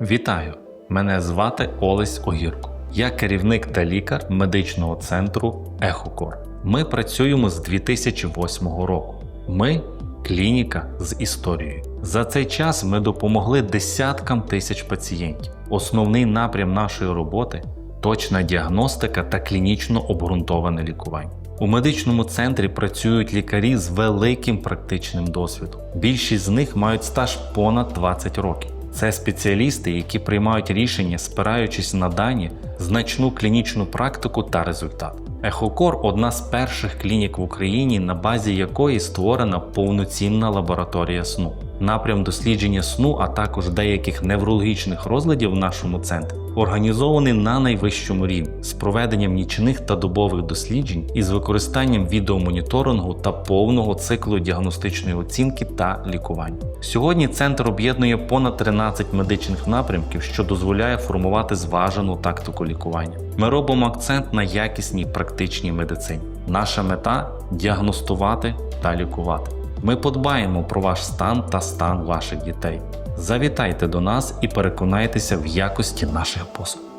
Вітаю! Мене звати Олесь Огірко. Я керівник та лікар медичного центру Ехокор. Ми працюємо з 2008 року. Ми клініка з історією. За цей час ми допомогли десяткам тисяч пацієнтів. Основний напрям нашої роботи точна діагностика та клінічно обґрунтоване лікування. У медичному центрі працюють лікарі з великим практичним досвідом. Більшість з них мають стаж понад 20 років. Це спеціалісти, які приймають рішення, спираючись на дані, значну клінічну практику та результат. Ехокор одна з перших клінік в Україні, на базі якої створена повноцінна лабораторія сну. Напрям дослідження сну, а також деяких неврологічних розладів в нашому центрі організований на найвищому рівні з проведенням нічних та добових досліджень із використанням відеомоніторингу та повного циклу діагностичної оцінки та лікування. Сьогодні центр об'єднує понад 13 медичних напрямків, що дозволяє формувати зважену тактику лікування. Ми робимо акцент на якісній практичній медицині. Наша мета діагностувати та лікувати. Ми подбаємо про ваш стан та стан ваших дітей. Завітайте до нас і переконайтеся в якості наших послуг.